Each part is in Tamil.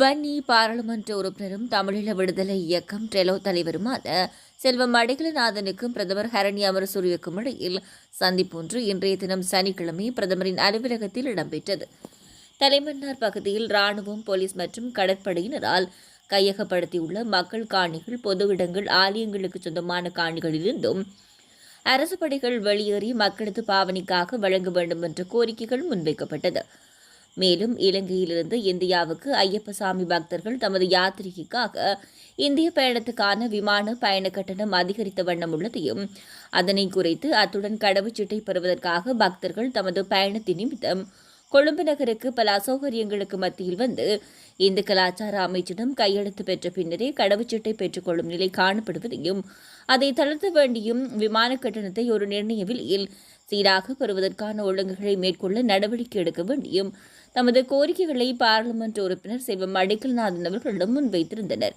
வன்னி பாராளுமன்ற உறுப்பினரும் தமிழீழ விடுதலை இயக்கம் டெலோ தலைவருமான செல்வம் அடிகளநாதனுக்கும் பிரதமர் ஹரணி அமரசூரியக்கும் இடையில் சந்திப்பொன்று இன்றைய தினம் சனிக்கிழமை பிரதமரின் அலுவலகத்தில் இடம்பெற்றது. தலைமன்னார் பகுதியில் ராணுவம் போலீஸ் மற்றும் கடற்படையினரால் கையகப்படுத்தியுள்ள மக்கள் காணிகள் பொது இடங்கள் ஆலயங்களுக்கு சொந்தமான காணிகளிலிருந்தும் அரசு படைகள் வெளியேறி மக்களது பாவனைக்காக வழங்க வேண்டும் என்ற கோரிக்கைகள் முன்வைக்கப்பட்டது. மேலும் இலங்கையிலிருந்து இந்தியாவுக்கு ஐயப்பசாமி பக்தர்கள் தமது யாத்திரைக்காக இந்திய பயணத்துக்கான விமான பயண கட்டணம் அதிகரித்த வண்ணம் உள்ளதையும் அதனை குறைத்து அத்துடன் கடவுச்சீட்டை பெறுவதற்காக பக்தர்கள் தமது பயணத்தின் நிமித்தம் கொழும்பு நகருக்கு பல அசௌகரியங்களுக்கு மத்தியில் வந்து இந்து கலாச்சார அமைச்சிடம் கையெழுத்து பெற்ற பின்னரே கடவுச்சீட்டை பெற்றுக்கொள்ளும் நிலை காணப்படுவதையும் அதை தளர்த்த வேண்டியும் விமான கட்டணத்தை ஒரு நிர்ணய விலையில் சீராக பெறுவதற்கான ஒழுங்குகளை மேற்கொள்ள நடவடிக்கை எடுக்க வேண்டியும் தமது கோரிக்கைகளை பாராளுமன்ற உறுப்பினர் செல்வம் அடிக்கல்நாதன் அவர்களிடம் முன்வைத்திருந்தனர்.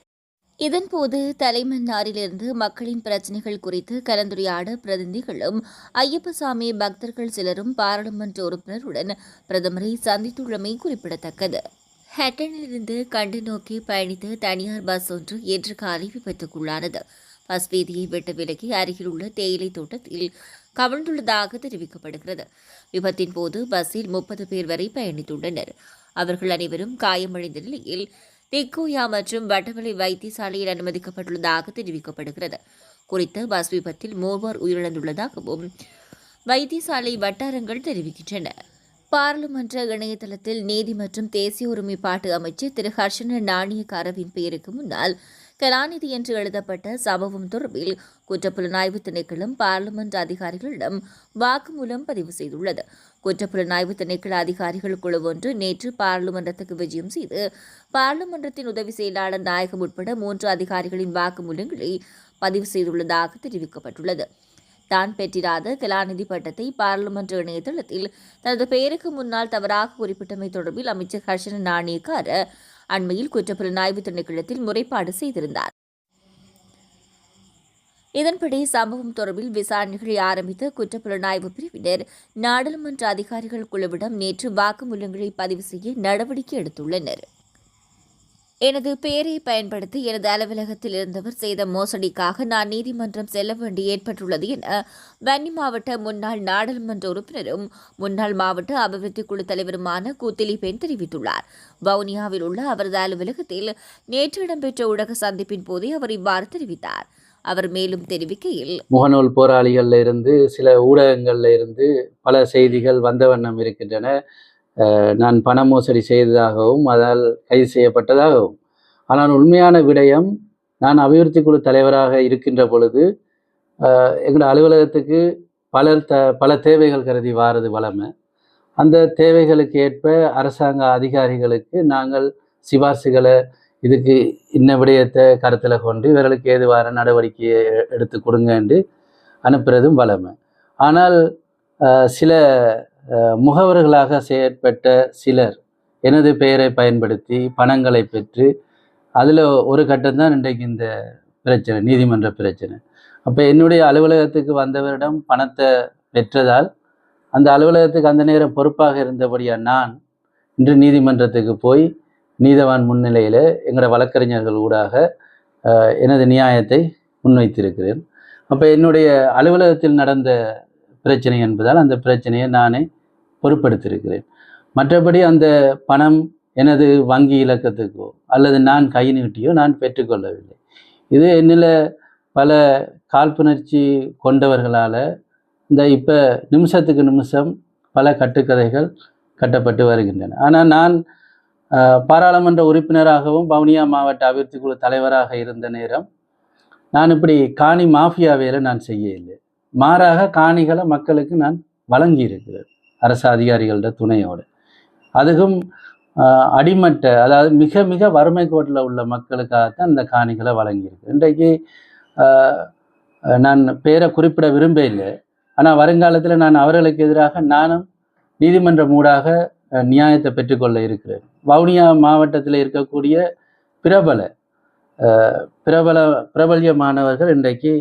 இதன்போது தலைமன்னாரிலிருந்து மக்களின் பிரச்சினைகள் குறித்து கலந்துரையாட பிரதிநிதிகளும் ஐயப்பசாமி பக்தர்கள் சிலரும் பாராளுமன்ற உறுப்பினருடன் பிரதமரை சந்தித்துள்ளமை குறிப்பிடத்தக்கது. ஹட்டனிலிருந்து கண்டு நோக்கி பயணித்த தனியார் பஸ் ஒன்று இன்று காலை விபத்துக்குள்ளானது. பஸ் வீதியை விட்டு விலகி அருகில் உள்ள தேயிலை தோட்டத்தில் கவிழ்ந்துள்ளதாக தெரிவிக்கப்படுகிறது. விபத்தின் போது பஸ்ஸில் முப்பது பேர் வரை பயணித்துள்ளனர். அவர்கள் அனைவரும் காயமடைந்த நிலையில் திக்கோயா மற்றும் வட்டவளை வைத்தியசாலையில் அனுமதிக்கப்பட்டுள்ளதாக தெரிவிக்கப்படுகிறது. குறித்த பஸ் விபத்தில் மூவர் உயிரிழந்துள்ளதாகவும் வைத்தியசாலை வட்டாரங்கள் தெரிவிக்கின்றன. பாராளுமன்ற இணையதளத்தில் நீதி மற்றும் தேசிய ஒருமைப்பாட்டு அமைச்சர் திரு. ஹர்ஷன நாணயக்காரவின் பெயருக்கு முன்னால் கலாநிதி என்று எழுதப்பட்ட சம்பவம் தொடர்பில் குற்றப்புலனாய்வு திணைக்களம் பாராளுமன்ற அதிகாரிகளிடம் வாக்குமூலம் பதிவு செய்துள்ளது. குற்றப்புலனாய்வு திணைக்கள அதிகாரிகள் குழு ஒன்று நேற்று பாராளுமன்றத்துக்கு விஜயம் செய்து பாராளுமன்றத்தின் உதவி செயலாளர் நாயகம் உட்பட மூன்று அதிகாரிகளின் வாக்குமூலங்களை பதிவு செய்துள்ளதாக தெரிவிக்கப்பட்டுள்ளது. தான் பெற்றிராத கலாநிதி பட்டத்தை பாராளுமன்ற இணையதளத்தில் தனது பெயருக்கு முன்னால் தவறாக குறிப்பிட்டமை தொடர்பில் அமைச்சர் ஹர்ஷன நாணயக்கார அண்மையில் குற்றப்புலனாய்வு திணைக்களத்தில் முறைப்பாடு செய்திருந்தார். இதன்படி சம்பவம் தொடர்பில் விசாரணைகளை ஆரம்பித்த குற்றப்புலனாய்வு பிரிவினர் நாடாளுமன்ற அதிகாரிகள் குழுவிடம் நேற்று வாக்குமூலங்களை பதிவு செய்ய நடவடிக்கை எடுத்துள்ளனர். எனது பெயரை பயன்படுத்தி எனது அலுவலகத்தில் இருந்தவர் செய்த மோசடிக்காக நான் நீதிமன்றம் செல்ல வேண்டி ஏற்பட்டுள்ளது என வன்னி மாவட்ட முன்னாள் நாடாளுமன்ற உறுப்பினரும் முன்னாள் மாவட்ட அபிவிருத்தி குழு தலைவருமான கூத்திலி பெண் தெரிவித்துள்ளார். வவுனியாவில் உள்ள அவரது அலுவலகத்தில் நேற்று இடம்பெற்ற ஊடக சந்திப்பின் போதே அவர் இவ்வாறு தெரிவித்தார். அவர் மேலும் தெரிவிக்கையில் முகநூல் போராளிகள்ல இருந்து சில ஊடகங்கள்ல இருந்து பல செய்திகள் வந்த வண்ணம் இருக்கின்றன. நான் பண மோசடி செய்ததாகவும் அதால் கைது செய்யப்பட்டதாகவும். ஆனால் உண்மையான விடயம் நான் அபிவிருத்தி குழு தலைவராக இருக்கின்ற பொழுது எங்களோட அலுவலகத்துக்கு பலர் த பல தேவைகள் கருதி வாரது வளமை அந்த தேவைகளுக்கு ஏற்ப அரசாங்க அதிகாரிகளுக்கு நாங்கள் சிபார்சுகளை இதுக்கு இன்ன விடயத்தை கருத்தில் கொண்டு இவர்களுக்கு ஏதுவான நடவடிக்கையை எடுத்து எடுத்து கொடுங்கன்னு அனுப்புறதும் வளமை ஆனால் சில முகவர்களாக செயற்பட்ட சிலர் எனது பெயரை பயன்படுத்தி பணங்களை பெற்று அதில் ஒரு கட்டம்தான் இன்றைக்கு இந்த பிரச்சனை நீதிமன்ற பிரச்சனை. அப்போ என்னுடைய அலுவலகத்துக்கு வந்தவரிடம் பணத்தை பெற்றதால் அந்த அலுவலகத்துக்கு அந்த நேரம் பொறுப்பாக இருந்தபடியா நான் இன்று நீதிமன்றத்துக்கு போய் நீதவான் முன்னிலையில் எங்களோட வழக்கறிஞர்கள் ஊடாக எனது நியாயத்தை முன்வைத்திருக்கிறேன். அப்போ என்னுடைய அலுவலகத்தில் நடந்த பிரச்சனை என்பதால் அந்த பிரச்சனையை நானே பொருட்படுத்தியிருக்கிறேன். மற்றபடி அந்த பணம் எனது வங்கி இலக்கத்துக்கோ அல்லது நான் கை நீட்டியோ நான் பெற்றுக்கொள்ளவில்லை. இது என்னில் பல காழ்ப்புணர்ச்சி கொண்டவர்களால் இந்த இப்போ நிமிஷத்துக்கு நிமிஷம் பல கட்டுக்கதைகள் கட்டப்பட்டு வருகின்றன. ஆனால் நான் பாராளுமன்ற உறுப்பினராகவும் வவுனியா மாவட்ட அபிவிருத்தி குழு தலைவராக இருந்த நேரம் நான் இப்படி காணி மாஃபியா வேலை நான் செய்யவில்லை மாறாக காணிகளை மக்களுக்கு நான் வழங்கியிருக்கிறேன் அரசு அதிகாரிகளோட துணையோடு. அதுவும் அடிமட்ட அதாவது மிக மிக வறுமை கோட்டில் உள்ள மக்களுக்காகத்தான் இந்த காணிகளை வழங்கியிருக்கு இன்றைக்கு நான் பேரை குறிப்பிட விரும்ப இல்லை ஆனால் வருங்காலத்தில் நான் அவர்களுக்கு எதிராக நானும் நீதிமன்ற மூடாக நியாயத்தை பெற்றுக்கொள்ள இருக்கிறேன். வவுனியா மாவட்டத்தில் இருக்கக்கூடிய பிரபல பிரபல பிரபல்யமானவர்கள் இன்றைக்கு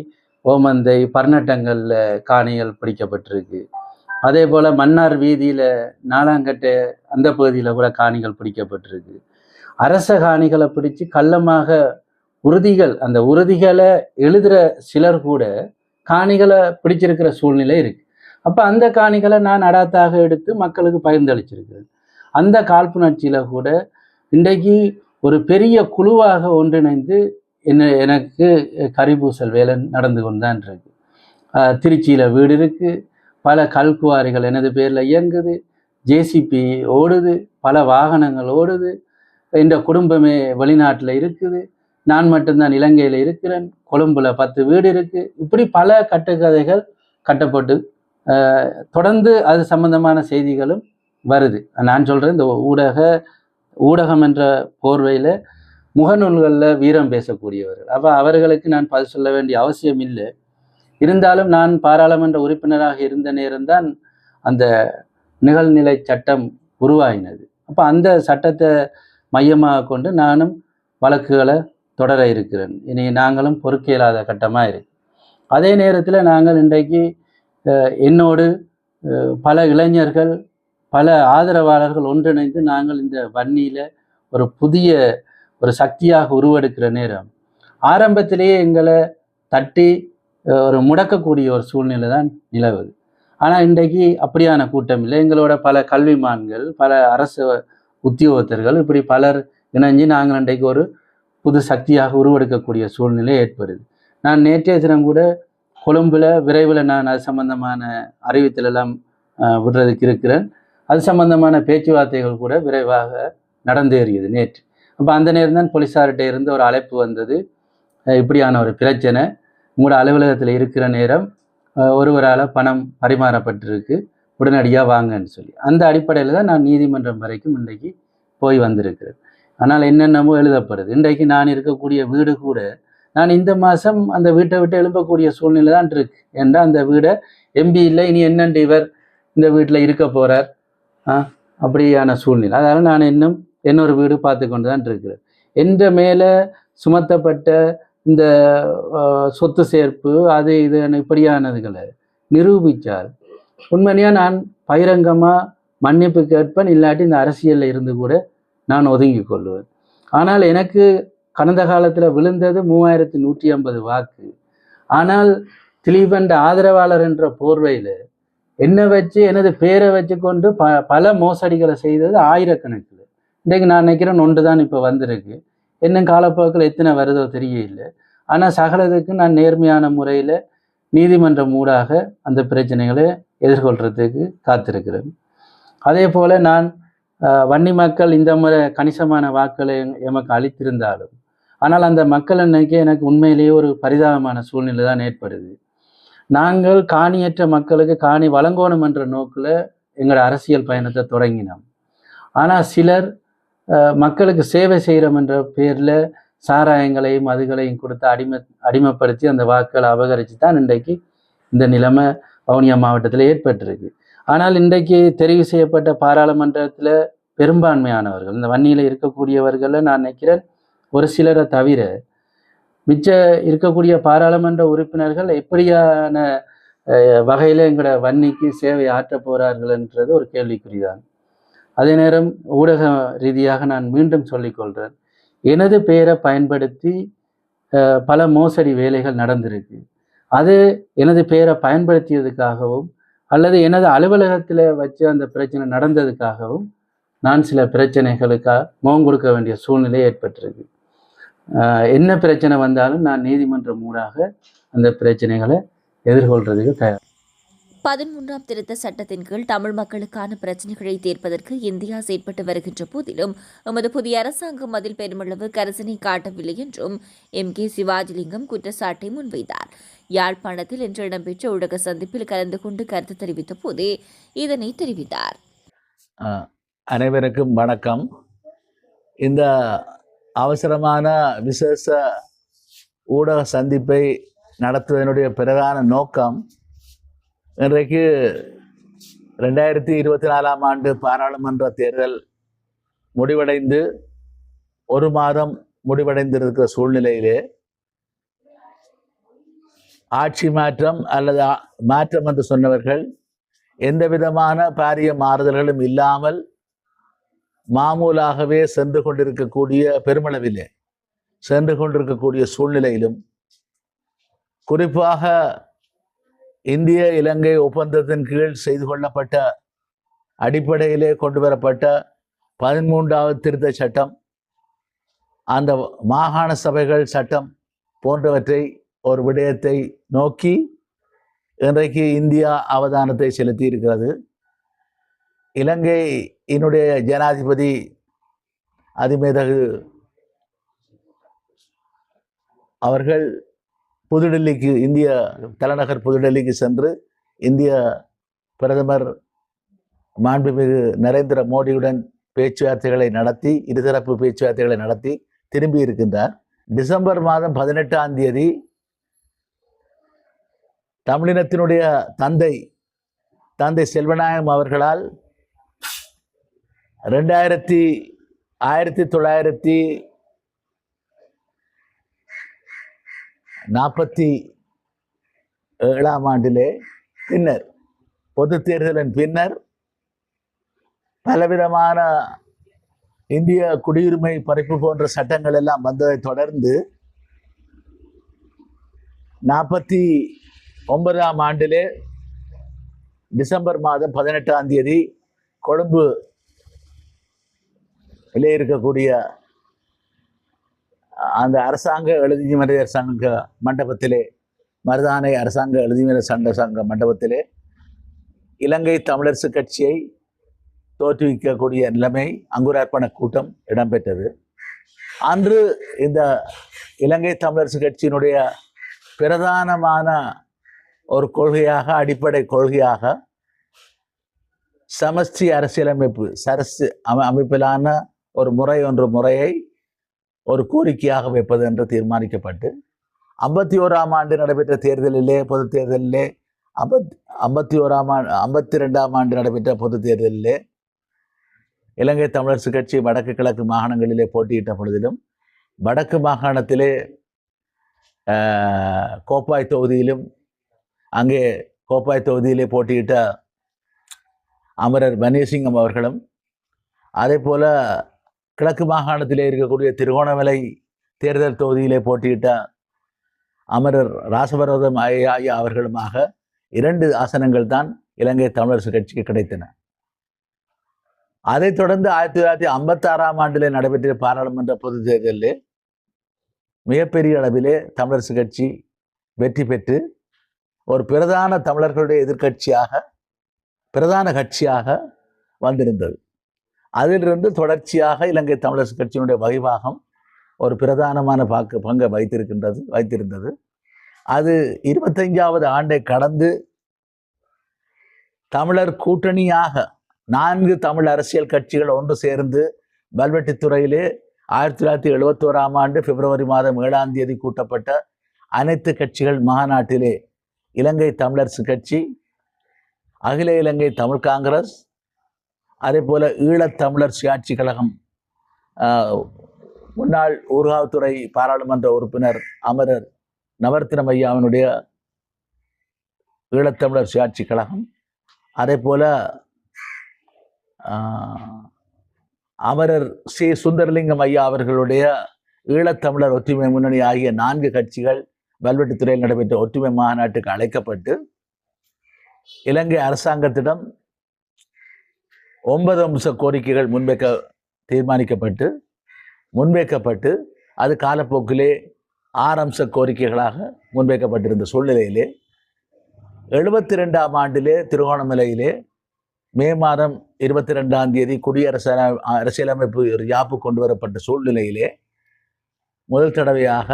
ஓமந்தை பர்ணட்டங்களில் காணிகள் பிடிக்கப்பட்டிருக்கு. அதே போல் மன்னார் வீதியில் நாலாங்கட்டை அந்த பகுதியில் கூட காணிகள் பிடிக்கப்பட்டிருக்கு. அரச காணிகளை பிடிச்சு கள்ளமாக உறுதிகள் அந்த உறுதிகளை எழுதுகிற சிலர் கூட காணிகளை பிடிச்சிருக்கிற சூழ்நிலை இருக்கு. அப்போ அந்த காணிகளை நான் அடாத்தாக எடுத்து மக்களுக்கு பகிர்ந்தளிச்சிருக்கிறேன் அந்த காழ்ப்புணர்ச்சியில் கூட இன்றைக்கு ஒரு பெரிய குழுவாக ஒன்றிணைந்து என்ன எனக்கு கரிபூசல் வேலை நடந்து கொண்டுதான் இருக்கு. திருச்சியில் வீடு இருக்குது பல கல்குவாரிகள் எனது பேரில் இயங்குது ஜேசிபி ஓடுது பல வாகனங்கள் ஓடுது இந்த குடும்பமே வெளிநாட்டில் இருக்குது நான் மட்டும்தான் இலங்கையில் இருக்கிறேன் கொழும்புல பத்து வீடு இருக்குது இப்படி பல கட்டுக்கதைகள் கட்டப்பட்டு தொடர்ந்து அது சம்பந்தமான செய்திகளும் வருது. நான் சொல்கிறேன் இந்த ஊடக ஊடகம் என்ற போர்வையில் முகநூல்களில் வீரம் பேசக்கூடியவர்கள். அப்போ அவர்களுக்கு நான் பதில் சொல்ல வேண்டிய அவசியம் இல்லை. இருந்தாலும் நான் பாராளுமன்ற உறுப்பினராக இருந்த நேரம்தான் அந்த நிகழ்நிலை சட்டம் உருவாகினது அப்போ அந்த சட்டத்தை மையமாக கொண்டு நானும் வழக்குகளை தொடர இருக்கிறேன். இனி நாங்களும் பொறுக்க இயலாத கட்டமாக இருக்கு. அதே நேரத்தில் நாங்கள் இன்றைக்கு என்னோடு பல இளைஞர்கள் பல ஆதரவாளர்கள் ஒன்றிணைந்து நாங்கள் இந்த வன்னியில் ஒரு புதிய ஒரு சக்தியாக உருவெடுக்கிற நேரம். ஆரம்பத்திலேயே எங்களை தட்டி ஒரு முடக்கக்கூடிய ஒரு சூழ்நிலை தான் நிலவுது. ஆனால் இன்றைக்கு அப்படியான கூட்டம் இல்லை. எங்களோட பல கல்விமான்கள் பல அரசு உத்தியோகத்தர்கள் இப்படி பலர் இணைஞ்சு நாங்கள் இன்றைக்கு ஒரு புது சக்தியாக உருவெடுக்கக்கூடிய சூழ்நிலை ஏற்படுது. நான் நேற்றைய தினம் கூட கொழும்புல விரைவில் நான் அது சம்பந்தமான அறிவித்தலெல்லாம் விடுறதுக்கு இருக்கிறேன் அது சம்பந்தமான பேச்சுவார்த்தைகள் கூட விரைவாக நடந்தேறியது நேற்று. அப்போ அந்த நேரம் தான் போலீஸார்கிட்ட இருந்து ஒரு அழைப்பு வந்தது. இப்படியான ஒரு பிரச்சனை. உங்களோட அலுவலகத்தில் இருக்கிற நேரம் ஒருவரால் பணம் பரிமாறப்பட்டிருக்கு. உடனடியாக வாங்கன்னு சொல்லி. அந்த அடிப்படையில் தான் நான் நீதிமன்றம் வரைக்கும் இன்றைக்கு போய் வந்திருக்கிறேன். ஆனால் என்னென்னமோ எழுதப்படுது. இன்றைக்கு நான் இருக்கக்கூடிய வீடு கூட நான் இந்த மாதம் அந்த வீட்டை விட்டு எழுப்பக்கூடிய சூழ்நிலை தான் இருக்கு. ஏன்னா அந்த வீடை? எம்பி இல்லை இனி என்னண்டு இவர் இந்த வீட்டில் இருக்க போகிறார் அப்படியான சூழ்நிலை. அதனால் நான் இன்னும் இன்னொரு வீடு பார்த்து கொண்டு தான் இருக்கிறேன். என்ற மேலே சுமத்தப்பட்ட இந்த சொத்து சேர்ப்பு அது இது இப்படியானதுகளை நிரூபித்தால் உண்மையாக நான் பகிரங்கமாக மன்னிப்பு கேட்பேன் இல்லாட்டி இந்த அரசியலில் இருந்து கூட நான் ஒதுங்கி கொள்வேன். ஆனால் எனக்கு கடந்த காலத்தில் விழுந்தது மூவாயிரத்தி நூற்றி ஐம்பது வாக்கு. ஆனால் திலீபண்ட ஆதரவாளர் என்ற போர்வையில் என்னை வச்சு எனது பேரை வச்சு கொண்டு ப பல மோசடிகளை செய்தது ஆயிரக்கணக்கில். இன்றைக்கு நான் நினைக்கிறேன் ஒன்று தான் இப்போ வந்திருக்கு. இன்னும் காலப்போக்கில் எத்தனை வருதோ தெரியல ஆனால் சகலத்துக்கு நான் நேர்மையான முறையில் நீதிமன்றம் ஊடாக அந்த பிரச்சனைகளை எதிர்கொள்கிறதுக்கு காத்திருக்கிறேன். அதே போல் நான் வன்னி மக்கள் இந்த முறை கணிசமான வாக்களை எமக்கு அளித்திருந்தாலும் ஆனால் அந்த மக்கள் அன்னைக்கு எனக்கு உண்மையிலேயே ஒரு பரிதாபமான சூழ்நிலை தான் ஏற்படுது. நாங்கள் காணியற்ற மக்களுக்கு காணி வழங்கணும் என்ற நோக்கில் எங்களோட அரசியல் பயணத்தை தொடங்கினோம். ஆனால் சிலர் மக்களுக்கு சேவை செய்கிறோம் என்ற பேரில் சாராயங்களையும் மதுகளையும் கொடுத்து அடிமை அடிமைப்படுத்தி அந்த வாக்குகளை அபகரித்து தான் இன்றைக்கு இந்த நிலைமை வவுனியா மாவட்டத்தில் ஏற்பட்டிருக்கு. ஆனால் இன்றைக்கு தெரிவு செய்யப்பட்ட பாராளுமன்றத்தில் பெரும்பான்மையானவர்கள் இந்த வன்னியில் இருக்கக்கூடியவர்களை நான் நினைக்கிறேன் ஒரு சிலரை தவிர மிச்ச இருக்கக்கூடிய பாராளுமன்ற உறுப்பினர்கள் எப்படியான வகையில் எங்களோட வன்னிக்கு சேவை ஆற்ற போகிறார்கள்ன்றது ஒரு கேள்விக்குறிதான். அதே நேரம் ஊடக ரீதியாக நான் மீண்டும் சொல்லிக்கொள்கிறேன் எனது பெயரை பயன்படுத்தி பல மோசடி வேலைகள் நடந்திருக்கு. அது எனது பெயரை பயன்படுத்தியதுக்காகவும் அல்லது எனது அலுவலகத்தில் வச்சு அந்த பிரச்சனை நடந்ததுக்காகவும் நான் சில பிரச்சனைகளுக்காக முகம் கொடுக்க வேண்டிய சூழ்நிலை ஏற்பட்டிருக்கு. என்ன பிரச்சனை வந்தாலும் நான் நீதிமன்றம் ஊடாக அந்த பிரச்சனைகளை எதிர்கொள்றதுக்கு தயார். பதிமூன்றாம் திருத்த சட்டத்தின் கீழ் தமிழ் மக்களுக்கான பிரச்சினைகளை தீர்ப்பதற்கு இந்தியா செயற்பட்டு வருகின்ற போதிலும் எமது புதிய அரசாங்கம் அதில் பெருமளவு கரிசனை காட்டவில்லை என்றும் எம். கே. சிவாஜிலிங்கம் குற்றச்சாட்டை முன்வைத்தார். யாழ்ப்பாணத்தில் இன்று இடம்பெற்ற ஊடக சந்திப்பில் கலந்து கொண்டு கருத்து தெரிவித்த போதே இதனை தெரிவித்தார். அனைவருக்கும் வணக்கம். இந்த அவசரமான விசேஷ ஊடக சந்திப்பை நடத்துவதனுடைய பிரதான நோக்கம் இன்றைக்கு ரெண்டாயிரத்தி இருபத்தி நாலாம் ஆண்டு பாராளுமன்ற தேர்தல் முடிவடைந்து ஒரு மாதம் முடிவடைந்திருக்கிற சூழ்நிலையிலே ஆட்சி மாற்றம் அல்லது மாற்றம் என்று சொன்னவர்கள் எந்த விதமான பாரிய மாறுதல்களும் இல்லாமல் மாமூலாகவே சென்று கொண்டிருக்கக்கூடிய பெருமளவிலே சென்று கொண்டிருக்கக்கூடிய சூழ்நிலையிலும் குறிப்பாக இந்திய இலங்கை ஒப்பந்தத்தின் கீழ் செய்து கொள்ளப்பட்ட அடிப்படையிலே கொண்டு வரப்பட்ட பதிமூன்றாவது திருத்த சட்டம் அந்த மாகாண சபைகள் சட்டம் போன்றவற்றை ஒரு விடயத்தை நோக்கி இன்றைக்கு இந்தியா அவதானத்தை செலுத்தி இருக்கிறது என்னுடைய ஜனாதிபதி அதிமேதகு அவர்கள் புதுடெல்லிக்கு இந்திய தலைநகர் புதுடெல்லிக்கு சென்று இந்திய பிரதமர் மாண்புமிகு நரேந்திர மோடியுடன் பேச்சுவார்த்தைகளை நடத்தி இருதரப்பு பேச்சுவார்த்தைகளை நடத்தி திரும்பி இருக்கின்றார். டிசம்பர் மாதம் பதினெட்டாம் தேதி தமிழினத்தினுடைய தந்தை தந்தை செல்வநாயகம் அவர்களால் ரெண்டாயிரத்தி ஆயிரத்தி தொள்ளாயிரத்தி நாற்பத்தி ஏழாம் ஆண்டிலே பின்னர் பொது தேர்தலின் பின்னர் பலவிதமான இந்திய குடியுரிமை பறிப்பு போன்ற சட்டங்கள் எல்லாம் வந்ததை தொடர்ந்து நாற்பத்தி ஒன்பதாம் ஆண்டிலே டிசம்பர் மாதம் பதினெட்டாம் தேதி கொழும்பு இருக்கக்கூடிய அந்த அரசாங்க எழுதிமறை அரசாங்க மண்டபத்திலே மருதானை அரசாங்க எழுதிமறை சண்ட சங்க மண்டபத்திலே இலங்கை தமிழரசு கட்சியை தோற்றுவிக்கக்கூடிய நிலைமை அங்குரார்ப்பண கூட்டம் இடம்பெற்றது. அன்று இந்த இலங்கை தமிழரசு கட்சியினுடைய பிரதானமான ஒரு கொள்கையாக அடிப்படை கொள்கையாக சமஷ்டி அரசியலமைப்பு சரசு அமைப்பிலான ஒரு முறை ஒன்று முறையை ஒரு கோரிக்கையாக வைப்பது என்று தீர்மானிக்கப்பட்டு ஐம்பத்தி ஓராம் ஆண்டு நடைபெற்ற தேர்தலிலே பொது தேர்தலிலே ஐம்பத் ஐம்பத்தி ஓராம் ஆண்டு ஐம்பத்தி ரெண்டாம் ஆண்டு நடைபெற்ற பொது தேர்தலிலே இலங்கை தமிழரசு கட்சி வடக்கு கிழக்கு மாகாணங்களிலே போட்டியிட்ட பொழுதிலும் வடக்கு மாகாணத்திலே கோப்பாய் தொகுதியிலும் அங்கே கோப்பாய் தொகுதியிலே போட்டியிட்ட அமரர் பன்னீர்சிங்கம் அவர்களும் அதே போல் கிழக்கு மாகாணத்திலே இருக்கக்கூடிய திருகோணமலை தேர்தல் தொகுதியிலே போட்டியிட்ட அமரர் ராசபரோதம் ஐயா அவர்களுமாக இரண்டு ஆசனங்கள் தான் இலங்கை தமிழரசு கட்சிக்கு கிடைத்தன. அதைத் தொடர்ந்து ஆயிரத்தி தொள்ளாயிரத்தி ஐம்பத்தாறாம் ஆண்டிலே நடைபெற்ற பாராளுமன்ற பொதுத் தேர்தலிலே மிகப்பெரிய அளவிலே தமிழரசு கட்சி வெற்றி பெற்று ஒரு பிரதான தமிழர்களுடைய எதிர்க்கட்சியாக பிரதான கட்சியாக வந்திருந்தது. அதிலிருந்து தொடர்ச்சியாக இலங்கை தமிழரசு கட்சியினுடைய வகிபாகம் ஒரு பிரதானமான பாக்கு பங்கை வைத்திருக்கின்றது வைத்திருந்தது. அது இருபத்தஞ்சாவது ஆண்டை கடந்து தமிழர் கூட்டணியாக நான்கு தமிழ் அரசியல் கட்சிகள் ஒன்று சேர்ந்து வல்வெட்டித்துறையிலே ஆயிரத்தி தொள்ளாயிரத்தி எழுபத்தோராம் ஆண்டு பிப்ரவரி மாதம் ஏழாம் தேதி கூட்டப்பட்ட அனைத்து கட்சிகள் மாநாட்டிலே இலங்கை தமிழரசு கட்சி அகில இலங்கை தமிழ் காங்கிரஸ் அதே போல ஈழத்தமிழர் சுயாட்சி கழகம் ஆஹ், முன்னாள் ஊர்காவத்துறை பாராளுமன்ற உறுப்பினர் அமரர் நவரத்தினம் ஐயாவினுடைய ஈழத்தமிழர் சுயாட்சி கழகம் அதே போல ஆஹ், அமரர் ஸ்ரீ சுந்தரலிங்கம் ஐயா அவர்களுடைய ஈழத்தமிழர் ஒற்றுமை முன்னணி ஆகிய நான்கு கட்சிகள் வல்வெட்டுத்துறையில் நடைபெற்ற ஒற்றுமை மாநாட்டுக்கு அழைக்கப்பட்டு இலங்கை அரசாங்கத்திடம் ஒன்பது அம்ச கோரிக்கைகள் முன்வைக்க தீர்மானிக்கப்பட்டு முன்வைக்கப்பட்டு அது காலப்போக்கிலே ஆறு அம்ச கோரிக்கைகளாக முன்வைக்கப்பட்டிருந்த சூழ்நிலையிலே எழுபத்தி ரெண்டாம் ஆண்டிலே திருகோணமலையிலே மே மாதம் இருபத்தி ரெண்டாம் தேதி குடியரசு அரசியலமைப்பு ஒரு யாப்பு கொண்டு வரப்பட்ட சூழ்நிலையிலே முதல் தடவையாக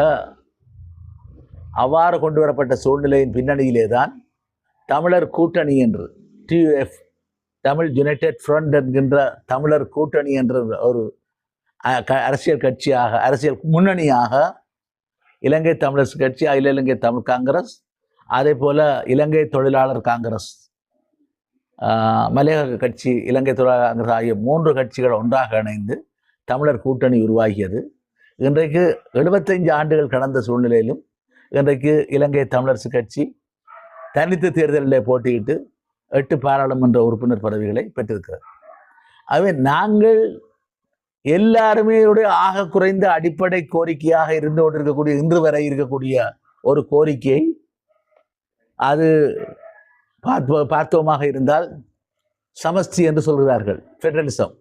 அவ்வாறு கொண்டு வரப்பட்ட சூழ்நிலையின் பின்னணியிலே தான் தமிழர் கூட்டணி என்று டியூஎஃப் தமிழ் யுனைடெட் ஃப்ரண்ட் என்கின்ற தமிழர் கூட்டணி என்ற ஒரு க- அரசியல் கட்சியாக அரசியல் முன்னணியாக இலங்கை தமிழரசு கட்சி அகில இலங்கை தமிழ் காங்கிரஸ் அதே போல் இலங்கை தொழிலாளர் காங்கிரஸ் மலையக கட்சி இலங்கை தொழிலாளர் காங்கிரஸ் ஆகிய மூன்று கட்சிகள் ஒன்றாக இணைந்து தமிழர் கூட்டணி உருவாகியது. இன்றைக்கு எழுபத்தைந்து ஆண்டுகள் கடந்த சூழ்நிலையிலும் இன்றைக்கு இலங்கை தமிழரசு கட்சி தனித்து தேர்தலில் போட்டியிட்டு எட்டு பாராளுமன்ற உறுப்பினர் பதவிகளை பெற்றிருக்கிறார். ஆகவே நாங்கள் எல்லாருமே ஆக குறைந்த அடிப்படை கோரிக்கையாக இருந்து கொண்டிருக்கக்கூடிய இன்று வரை இருக்கக்கூடிய ஒரு கோரிக்கை அது பார்ப்ப பார்த்தோமாக இருந்தால் சமஸ்தி என்று சொல்கிறார்கள் ஃபெடரலிசம்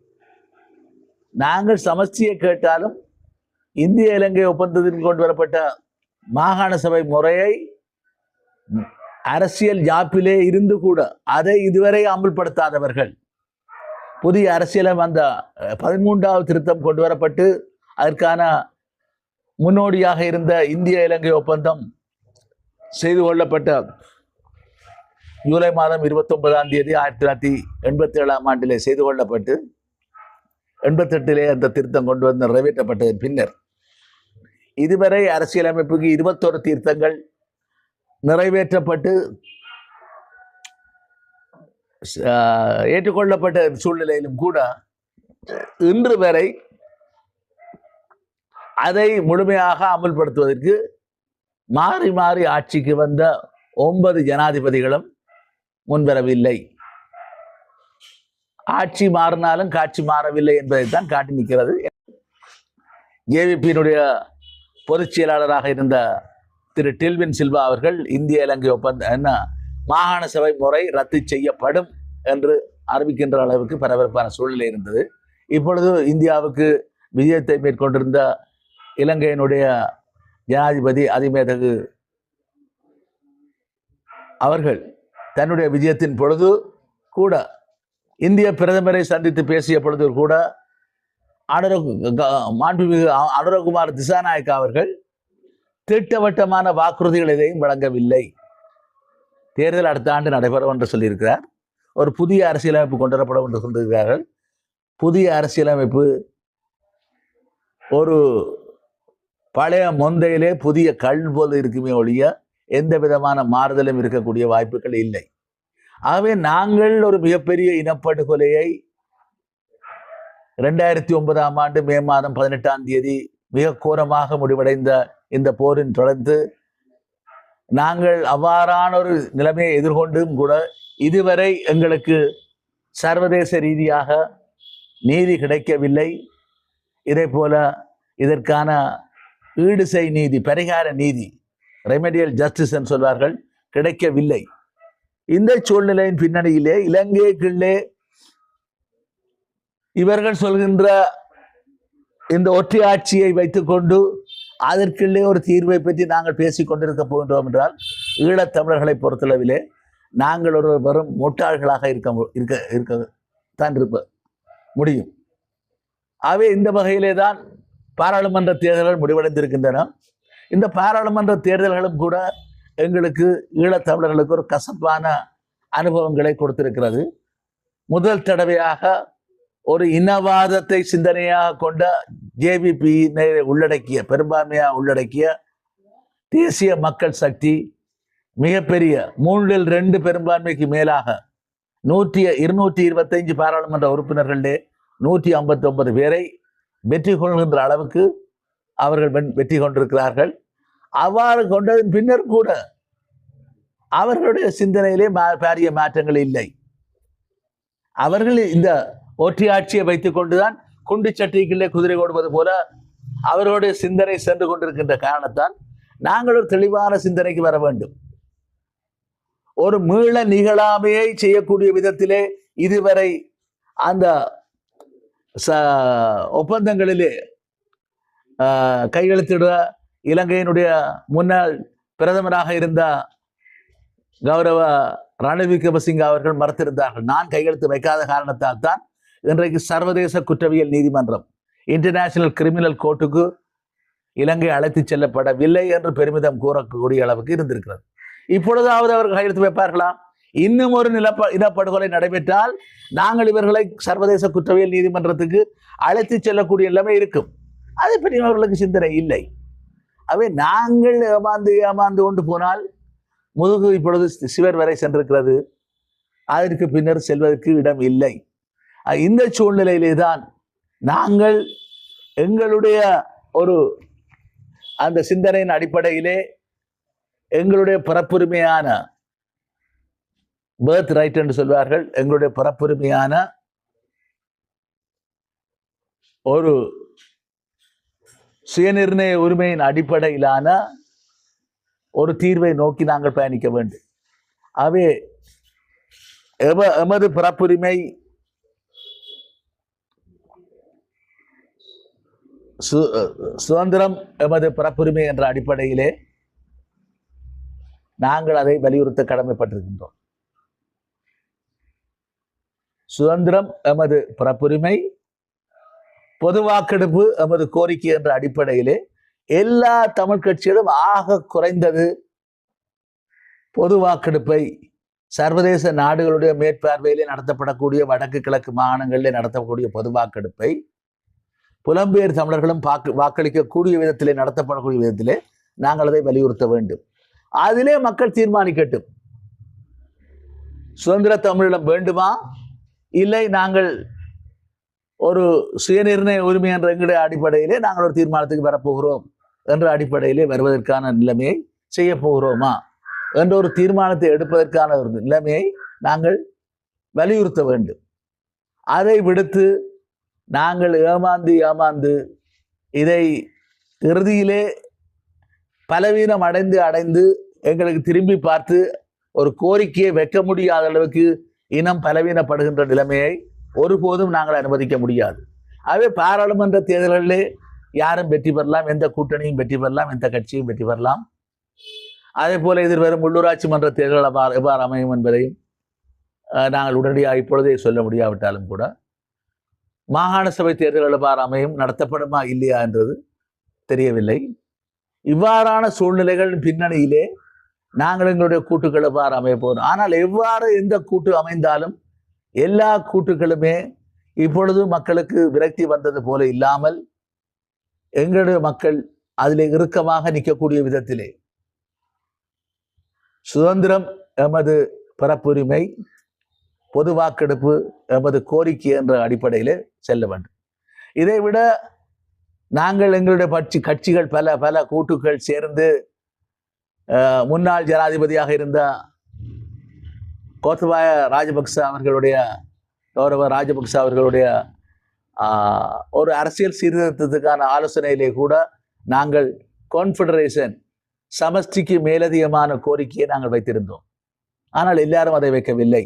நாங்கள் சமஸ்தியை கேட்டாலும் இந்திய இலங்கை ஒப்பந்தத்தில் கொண்டு வரப்பட்ட மாகாண சபை முறையை அரசியல் ஜாப்பிலே இருந்து கூட அதை இதுவரை அமுல்படுத்தாதவர்கள். புதிய அரசியலம் அந்த பதிமூன்றாவது திருத்தம் கொண்டு வரப்பட்டு அதற்கான முன்னோடியாக இருந்த இந்திய இலங்கை ஒப்பந்தம் செய்து கொள்ளப்பட்ட ஜூலை மாதம் இருபத்தொன்பதாம் தேதி ஆயிரத்தி தொள்ளாயிரத்தி எண்பத்தி ஏழாம் ஆண்டிலே செய்து கொள்ளப்பட்டு எண்பத்தெட்டிலே அந்த திருத்தம் கொண்டு வந்து நிறைவேற்றப்பட்டதன் பின்னர். இதுவரை அரசியலமைப்புக்கு இருபத்தொரு தீர்த்தங்கள் நிறைவேற்றப்பட்டு ஏற்றுக்கொள்ளப்பட்ட சூழ்நிலையிலும் கூட இன்று வரை அதை முழுமையாக அமல்படுத்துவதற்கு மாறி மாறி ஆட்சிக்கு வந்த ஒன்பது ஜனாதிபதிகளும் முன்வரவில்லை. ஆட்சி மாறினாலும் காட்சி மாறவில்லை என்பதைத்தான் காட்டி நிற்கிறது. ஜேவிபியினுடைய பொதுச் செயலாளராக இருந்த திரு டில்வின் சில்வா அவர்கள் இந்திய இலங்கை ஒப்பந்த என்ன மாகாண சபை முறை ரத்து செய்யப்படும் என்று அறிவிக்கின்ற அளவுக்கு பரபரப்பான சூழ்நிலை இருந்தது. இப்பொழுது இந்தியாவுக்கு விஜயத்தை மேற்கொண்டிருந்த இலங்கையினுடைய ஜனாதிபதி அதிமேதகு அவர்கள் தன்னுடைய விஜயத்தின் பொழுது கூட இந்திய பிரதமரை சந்தித்து பேசிய பொழுது கூட அனுரகு மாண்புமிகு அனுரகுமார் திசாநாயக்கா அவர்கள் திட்டவட்டமான வாக்குறுதிகள் எதையும் வழங்கவில்லை. தேர்தல் அடுத்த ஆண்டு நடைபெறும் என்று சொல்லியிருக்கிறார். ஒரு புதிய அரசியலமைப்பு கொண்டு வரப்படும் என்று சொல்லியிருக்கிறார்கள். புதிய அரசியலமைப்பு ஒரு பழைய மொந்தையிலே புதிய கல் போல் இருக்குமே ஒழிய எந்த விதமான மாறுதலும் இருக்கக்கூடிய வாய்ப்புகள் இல்லை. ஆகவே நாங்கள் ஒரு மிகப்பெரிய இனப்படுகொலையை ரெண்டாயிரத்தி ஒன்பதாம் ஆண்டு மே மாதம் பதினெட்டாம் தேதி மிக கோரமாக முடிவடைந்த இந்த போரின் தொடர்ந்து நாங்கள் அவ்வாறான ஒரு நிலைமையை எதிர்கொண்டும் கூட இதுவரை எங்களுக்கு சர்வதேச ரீதியாக நீதி கிடைக்கவில்லை. இதே போல இதற்கான ஈடுசை நீதி பரிகார நீதி ரெமெடியல் ஜஸ்டிஸ் என்று சொல்வார்கள் கிடைக்கவில்லை. இந்த சூழ்நிலையின் பின்னணியிலே இலங்கைக்குள்ளே இவர்கள் சொல்கின்ற இந்த ஒற்றையாட்சியை வைத்துக்கொண்டு அதற்குள்ளே ஒரு தீர்வை பற்றி நாங்கள் பேசி கொண்டிருக்க போகின்றோம் என்றால் ஈழத்தமிழர்களை பொறுத்தளவிலே நாங்கள் ஒரு வெறும் முட்டாள்களாக இருக்க மு- இருக்க இருக்க தான் இருப்ப முடியும். ஆகவே இந்த வகையிலே தான் பாராளுமன்ற தேர்தல்கள் முடிவடைந்திருக்கின்றன. இந்த பாராளுமன்ற தேர்தல்களும் கூட எங்களுக்கு ஈழத்தமிழர்களுக்கு ஒரு கசப்பான அனுபவங்களை கொடுத்திருக்கிறது. முதல் தடவையாக ஒரு இனவாதத்தை சிந்தனையாக கொண்ட ஜேவிபி உள்ளடக்கிய பெரும்பான்மையாக உள்ளடக்கிய தேசிய மக்கள் சக்தி மிகப்பெரிய மூன்றில் ரெண்டு பெரும்பான்மைக்கு மேலாக நூற்றி இருநூற்றி இருபத்தைந்து பாராளுமன்ற உறுப்பினர்களே நூற்றி ஐம்பத்தொன்பது பேரை வெற்றி கொள்கின்ற அளவுக்கு அவர்கள் வெற்றி கொண்டிருக்கிறார்கள். அவ்வாறு கொண்டதன் பின்னர் கூட அவர்களுடைய சிந்தனையிலே பாரிய மாற்றங்கள் இல்லை. அவர்கள் இந்த ஒற்றையாட்சியை வைத்துக் கொண்டுதான் குண்டு சட்டிக்குள்ளே குதிரை ஓடுவது போல அவருடைய சிந்தனை சென்று கொண்டிருக்கின்ற காரணத்தால் நாங்கள் ஒரு தெளிவான சிந்தனைக்கு வர வேண்டும். ஒரு மீள நிகழாமையை செய்யக்கூடிய விதத்திலே இதுவரை அந்த ச ஒப்பந்தங்களிலே ஆஹ், கையெழுத்திட இலங்கையினுடைய முன்னாள் பிரதமராக இருந்த கௌரவ ரணில் விக்ரமசிங்க அவர்கள் மறுத்திருந்தார்கள். நான் கையெழுத்து வைக்காத காரணத்தால் தான் இன்றைக்கு சர்வதேச குற்றவியல் நீதிமன்றம் இன்டர்நேஷனல் கிரிமினல் கோர்ட்டுக்கு இலங்கை அழைத்துச் செல்லப்படவில்லை என்று பெருமிதம் கூறக்கூடிய அளவுக்கு இருந்திருக்கிறது. இப்பொழுதாவது அவர்கள் கையெழுத்து வைப்பார்களா? இன்னும் ஒரு நிலப்ப இனப்படுகொலை நடைபெற்றால் நாங்கள் இவர்களை சர்வதேச குற்றவியல் நீதிமன்றத்துக்கு அழைத்துச் செல்லக்கூடிய நிலைமை இருக்கும். அதை பற்றி அவர்களுக்கு சிந்தனை இல்லை. அவை நாங்கள் ஏமாந்து ஏமாந்து கொண்டு போனால் முதுகு இப்பொழுது சிவர் வரை சென்றிருக்கிறது. அதற்கு பின்னர் செல்வதற்கு இடம் இல்லை. இந்த சூழ்நிலையிலே தான் நாங்கள் எங்களுடைய ஒரு அந்த சிந்தனையின் அடிப்படையிலே எங்களுடைய பிறப்புரிமையான பேர்த் ரைட் என்று சொல்வார்கள். எங்களுடைய பிறப்புரிமையான ஒரு சுயநிர்ணய உரிமையின் அடிப்படையிலான ஒரு தீர்வை நோக்கி நாங்கள் பயணிக்க வேண்டும். அவே எம எமது பிறப்புரிமை சு சுதந்திரம் எமது பிறப்புரிமை என்ற அடிப்படையிலே நாங்கள் அதை வலியுறுத்த கடமைப்பட்டிருக்கின்றோம். சுதந்திரம் எமது பிறப்புரிமை பொது வாக்கெடுப்பு எமது கோரிக்கை என்ற அடிப்படையிலே எல்லா தமிழ் கட்சிகளும் ஆக குறைந்தது பொது வாக்கெடுப்பை சர்வதேச நாடுகளுடைய மேற்பார்வையிலே நடத்தப்படக்கூடிய வடக்கு கிழக்கு மாகாணங்களிலே நடத்தக்கூடிய பொது வாக்கெடுப்பை புலம்பெயர் தமிழர்களும் பாக்கு வாக்களிக்கக்கூடிய விதத்திலே நடத்தப்படக்கூடிய விதத்திலே நாங்கள் அதை வலியுறுத்த வேண்டும். அதிலே மக்கள் தீர்மானிக்கட்டும். சுதந்திர தமிழிடம் வேண்டுமா? இல்லை நாங்கள் ஒரு சுயநிர்ணய உரிமை என்ற எங்களுடைய அடிப்படையிலே நாங்கள் ஒரு தீர்மானத்துக்கு வரப்போகிறோம் என்ற அடிப்படையிலே வருவதற்கான நிலைமையை செய்ய போகிறோமா? என்ற ஒரு தீர்மானத்தை எடுப்பதற்கான ஒரு நிலைமையை நாங்கள் வலியுறுத்த வேண்டும். அதை விடுத்து நாங்கள் ஏமாந்து ஏமாந்து இதை இறுதியிலே பலவீனம் அடைந்து அடைந்து எங்களுக்கு திரும்பி பார்த்து ஒரு கோரிக்கையை வைக்க முடியாத அளவுக்கு இனம் பலவீனப்படுகின்ற நிலைமையை ஒருபோதும் நாங்கள் அனுமதிக்க முடியாது. ஆகவே பாராளுமன்ற தேர்தல்களிலே யாரும் வெற்றி பெறலாம் எந்த கூட்டணியும் வெற்றி பெறலாம் எந்த கட்சியும் வெற்றி பெறலாம். அதே போல எதிர்வரும் உள்ளூராட்சி மன்ற தேர்தல் எவ்வாறு அமையும் என்பதையும் நாங்கள் உடனடியாக இப்பொழுதே சொல்ல முடியாவிட்டாலும் கூட மாகாண சபை தேர்தல்கள் எவ்வாறு அமையும் நடத்தப்படுமா இல்லையா என்றது தெரியவில்லை. இவ்வாறான சூழ்நிலைகள் பின்னணியிலே நாங்கள் எங்களுடைய கூட்டுகள் எவ்வாறு அமைய போகிறோம்? ஆனால் எவ்வாறு எந்த கூட்டு அமைந்தாலும் எல்லா கூட்டுகளுமே இப்பொழுது மக்களுக்கு விரக்தி வந்தது போல இல்லாமல் எங்களுடைய மக்கள் அதிலே இறுக்கமாக நிற்கக்கூடிய விதத்திலே சுதந்திரம் எமது பரப்புரிமை பொது வாக்கெடுப்பு எமது கோரிக்கை என்ற அடிப்படையிலே செல்ல வேண்டும். இதைவிட நாங்கள் எங்களுடைய கட்சி கட்சிகள் பல பல கூட்டுகள் சேர்ந்து முன்னாள் ஜனாதிபதியாக இருந்த கோத்தபாய ராஜபக்ச அவர்களுடைய கௌரவ ராஜபக்ச அவர்களுடைய ஒரு அரசியல் சீர்திருத்தத்துக்கான ஆலோசனையிலே கூட நாங்கள் கான்ஃபெடரேஷன் சமஷ்டிக்கு மேலதிகமான கோரிக்கையை நாங்கள் வைத்திருந்தோம். ஆனால் எல்லாரும் அதை வைக்கவில்லை.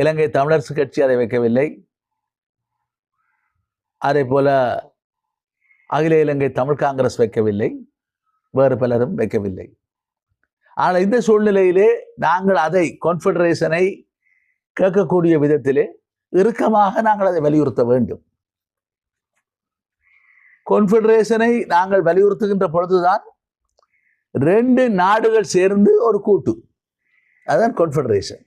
இலங்கை தமிழரசு கட்சி அதை வைக்கவில்லை. அதே போல அகில இலங்கை தமிழ் காங்கிரஸ் வைக்கவில்லை. வேறு பலரும் வைக்கவில்லை. ஆனால் இந்த சூழ்நிலையிலே நாங்கள் அதை கான்ஃபெடரேஷனை கேட்கக்கூடிய விதத்திலே இறுக்கமாக நாங்கள் அதை வலியுறுத்த வேண்டும். கான்ஃபெடரேஷனை நாங்கள் வலியுறுத்துகின்ற பொழுதுதான் ரெண்டு நாடுகள் சேர்ந்து ஒரு கூட்டு. அதுதான் கான்ஃபெடரேஷன்